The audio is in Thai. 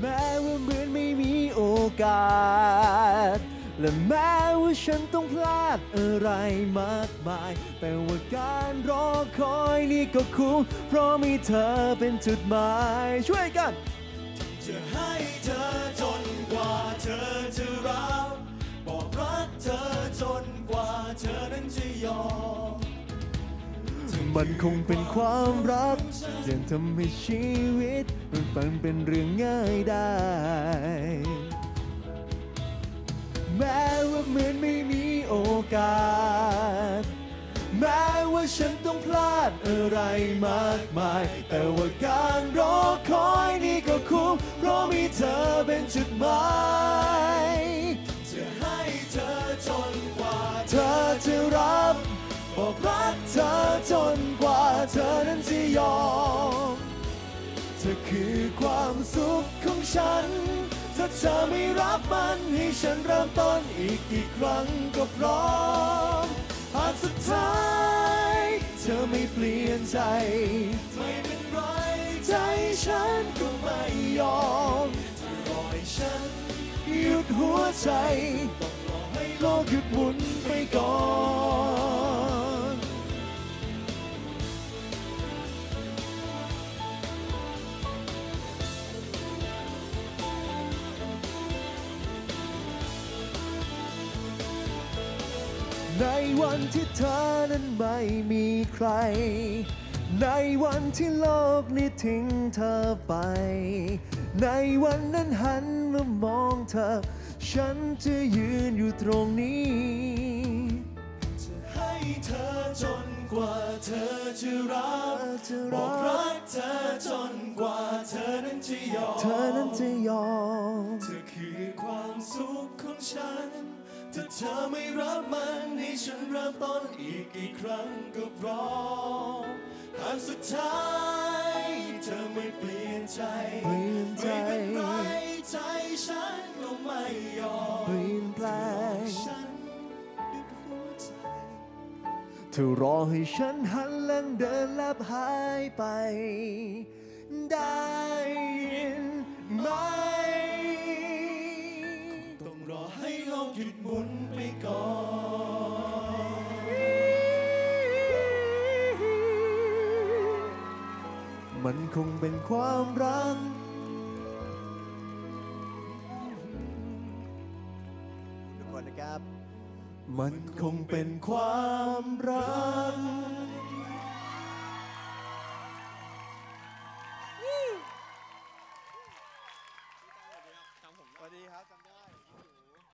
แม้ว่าเหมือนไม่มีโอกาส และแม้ว่าฉันต้องพลาดอะไรมากมาย แต่ว่าการรอคอยนี่ก็คุ้มเพราะมีเธอเป็นจุดหมาย ช่วยกันจะให้เธอจ มันคงเป็นความรักที่ทำให้ชีวิต มันฟังเป็นเรื่องง่ายได้ แม้ว่าเหมือนไม่มีโอกาส แม้ว่าฉันต้องพลาดอะไรมากมาย แต่ว่าการรอคอยนี่ก็คุ้มเพราะมีเธอเป็นจุดหมายจะให้เธอจนกว่าเธอจะรับ บอกรักเธอจนกว่าเธอนั้นจะยอม เธอคือความสุขของฉัน ถ้าเธอไม่รับมันให้ฉันเริ่มต้นอีกกี่ครั้งก็พร้อม หากสุดท้ายเธอไม่เปลี่ยนใจ ไม่เป็นไรใจฉันก็ไม่ยอมจะรอให้ฉันหยุดหัวใจต้องรอให้โลกหยุดหมุนไปก่อน ในวันที่เธอนั้นไม่มีใคร ในวันที่โลกนี้ทิ้งเธอไป ในวันนั้นหันมามองเธอ ฉันจะยืนอยู่ตรงนี้ จะให้เธอจนกว่าเธอจะรับจะรับอกรักเธอจนกว่าเธอนั้นจะยอม เธอนั้นจะยอม เธอคือความสุขของฉัน ถ้าเธอไม่รับมันใน ต้นอีกกี่ครั้งก็พร้อมหากสุดท้ายเธอไม่เปลี่ยนใจเปลี่ยนใจไม่เป็นไรใจฉันก็ไม่ยอมเปลี่ยนแปลงฉันหยุดหัวใจเธอรอให้ฉันหันหลังเดินลับหายไป ได้ยินไหมต้องรอให้โลกหยุดหมุน มันคงเป็นความรัก ทุกคนนะครับ มันคงเป็นความรัก สวัสดีครับจำได้